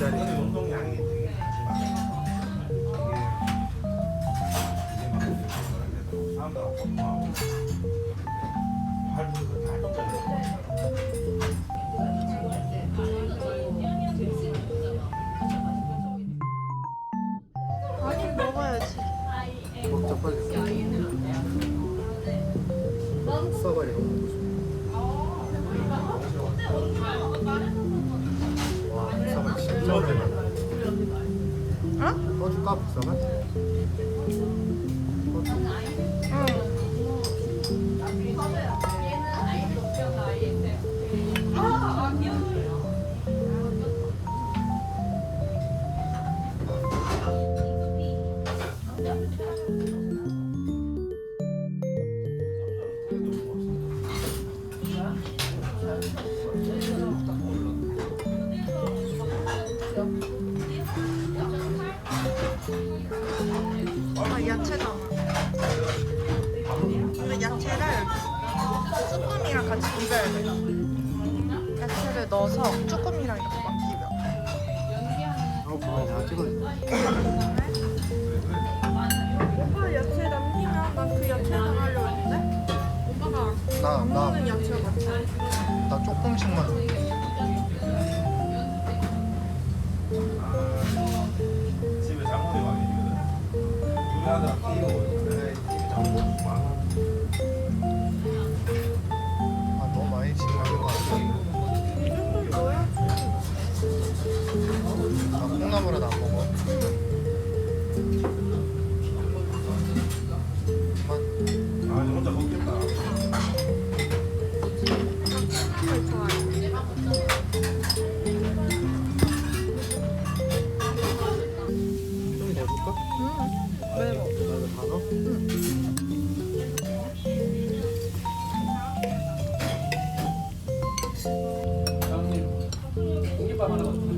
아, 좀 기다리고. 운동량이 되게 사람들하고 활동 아니 먹어야지. 먹자 빨리. 너무 먹고 싶어. 오랜만에. 어? 꺼줄까, 싸가리? 아 야채다. 근데 야채를 쭈꾸미랑 같이 비벼야 돼. 야채를 넣어서 쭈꾸미랑 이렇게 막 비벼. 어, 그거 내가 찍어줄게. 오빠 야채 남기면 나 그 야채 당하려고 했는데 오빠가 나, 나, 야채가. 나 조금씩만. 콩나물은 안 먹어. 혼자 먹겠다. 좀? 응. 왜 먹어? 나도 다 넣어?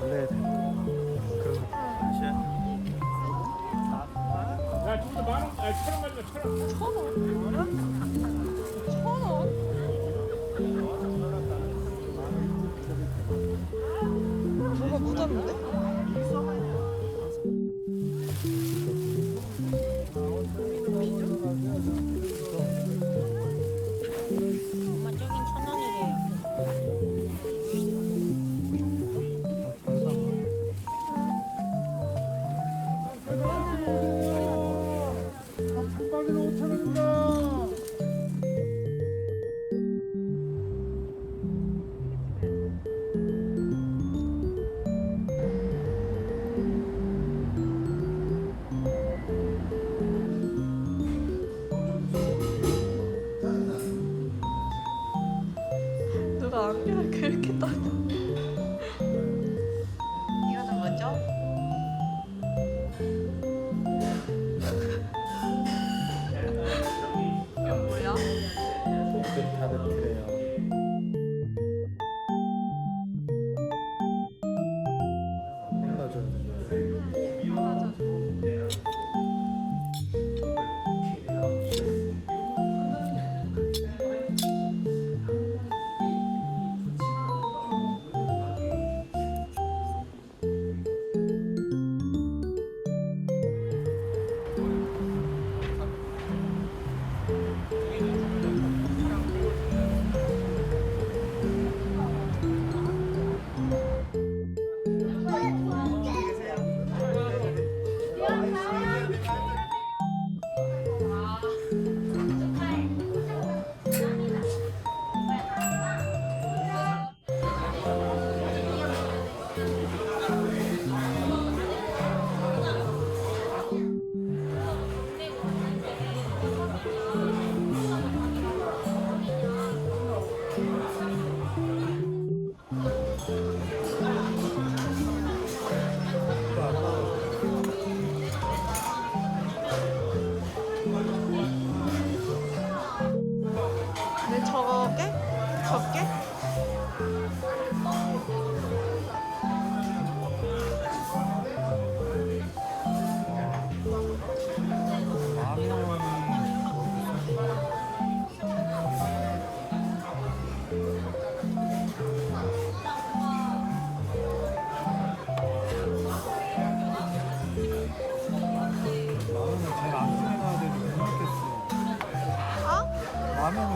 원래 그런 거. 야, 지금도 만? 누가 안겨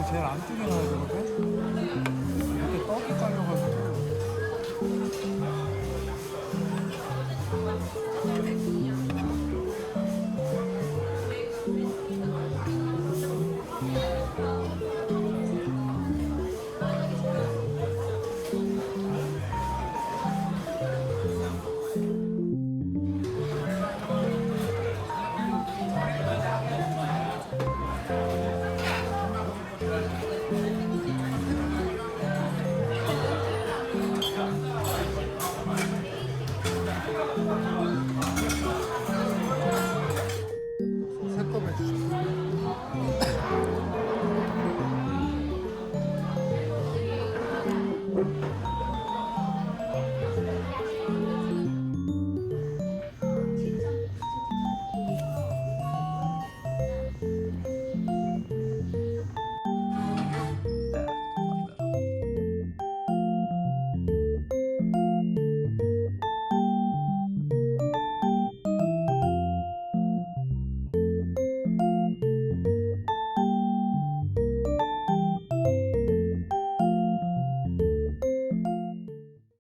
제일 안 뜨게 나와야 되거든. Thomas.